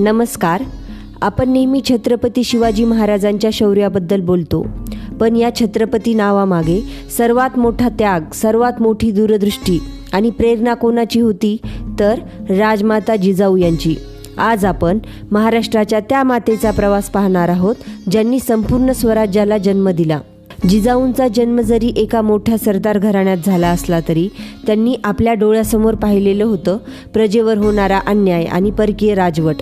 नमस्कार. आपण नेहमी छत्रपती शिवाजी महाराजांच्या शौर्याबद्दल बोलतो. पण या छत्रपती नावामागे सर्वात मोठा त्याग सर्वात मोठी दूरदृष्टी आणि प्रेरणा कोणाची होती? तर राजमाता जिजाऊ यांची. आज आपण महाराष्ट्राच्या त्या मातेचा प्रवास पाहणार आहोत ज्यांनी संपूर्ण स्वराज्याला जन्म दिला. जिजाऊंचा जन्म जरी एका मोठ्या सरदार घराण्यात झाला असला तरी त्यांनी आपल्या डोळ्यासमोर पाहिलेलं होतं प्रजेवर होणारा अन्याय आणि परकीय राजवट.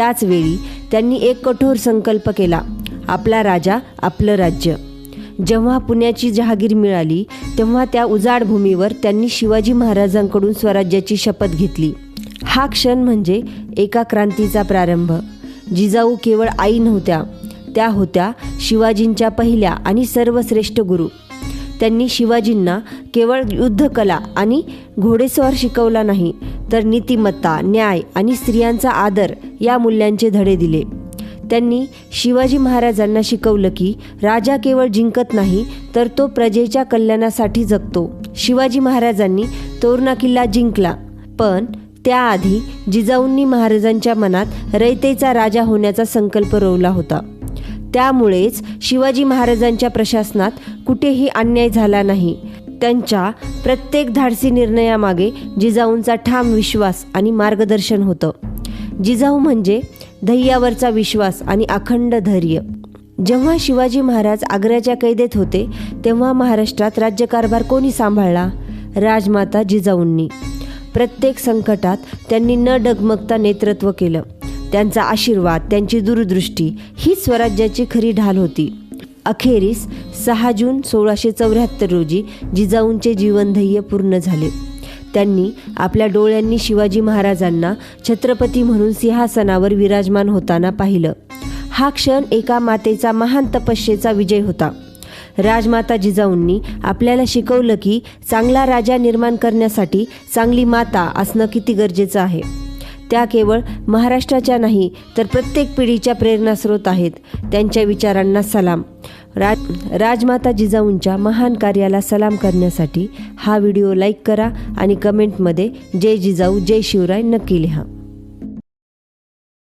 त्याच वेळी त्यांनी एक कठोर संकल्प केला. आपला राजा आपलं राज्य. जेव्हा पुण्याची जहागीर मिळाली तेव्हा त्या उजाड भूमीवर त्यांनी शिवाजी महाराजांकडून स्वराज्याची शपथ घेतली. हा क्षण म्हणजे एका क्रांतीचा प्रारंभ. जिजाऊ केवळ आई नव्हत्या. त्या होत्या शिवाजींच्या पहिल्या आणि सर्वश्रेष्ठ गुरु. त्यांनी शिवाजींना केवळ युद्धकला आणि घोडेस्वार शिकवला नाही तर नीतिमत्ता न्याय आणि स्त्रियांचा आदर या मूल्यांचे धडे दिले. त्यांनी शिवाजी महाराजांना शिकवलं की राजा केवळ जिंकत नाही तर तो प्रजेच्या कल्याणासाठी जगतो. शिवाजी महाराजांनी तोरणा किल्ला जिंकला पण त्याआधी जिजाऊंनी महाराजांच्या मनात रयतेचा राजा होण्याचा संकल्प रोवला होता. त्यामुळेच शिवाजी महाराजांच्या प्रशासनात कुठेही अन्याय झाला नाही. त्यांच्या प्रत्येक धाडसी निर्णयामागे जिजाऊंचा ठाम विश्वास आणि मार्गदर्शन होतं. जिजाऊ म्हणजे धैर्यावरचा विश्वास आणि अखंड धैर्य. जेव्हा शिवाजी महाराज आग्र्याच्या कैदेत होते तेव्हा महाराष्ट्रात राज्यकारभार कोणी सांभाळला? राजमाता जिजाऊंनी. प्रत्येक संकटात त्यांनी न डगमगता नेतृत्व केलं. त्यांचा आशीर्वाद त्यांची दूरदृष्टी ही स्वराज्याची खरी ढाल होती. अखेरीस सहा जून सोळाशे चौऱ्याहत्तर रोजी जिजाऊंचे जीवनध्येय पूर्ण झाले. त्यांनी आपल्या डोळ्यांनी शिवाजी महाराजांना छत्रपती म्हणून सिंहासनावर विराजमान होताना पाहिलं. हा क्षण एका मातेचा महान तपस्येचा विजय होता. राजमाता जिजाऊंनी आपल्याला शिकवलं की चांगला राजा निर्माण करण्यासाठी चांगली माता असणं किती गरजेचं आहे. त्या केवळ महाराष्ट्राच्या नाही तर प्रत्येक पिढीच्या प्रेरणास्रोत आहेत. त्यांच्या विचारांना सलाम. राज राजमाता जिजाऊंच्या महान कार्याला सलाम करण्यासाठी हा व्हिडिओ लाईक करा आणि कमेंटमध्ये जय जिजाऊ जय शिवराय नक्की लिहा.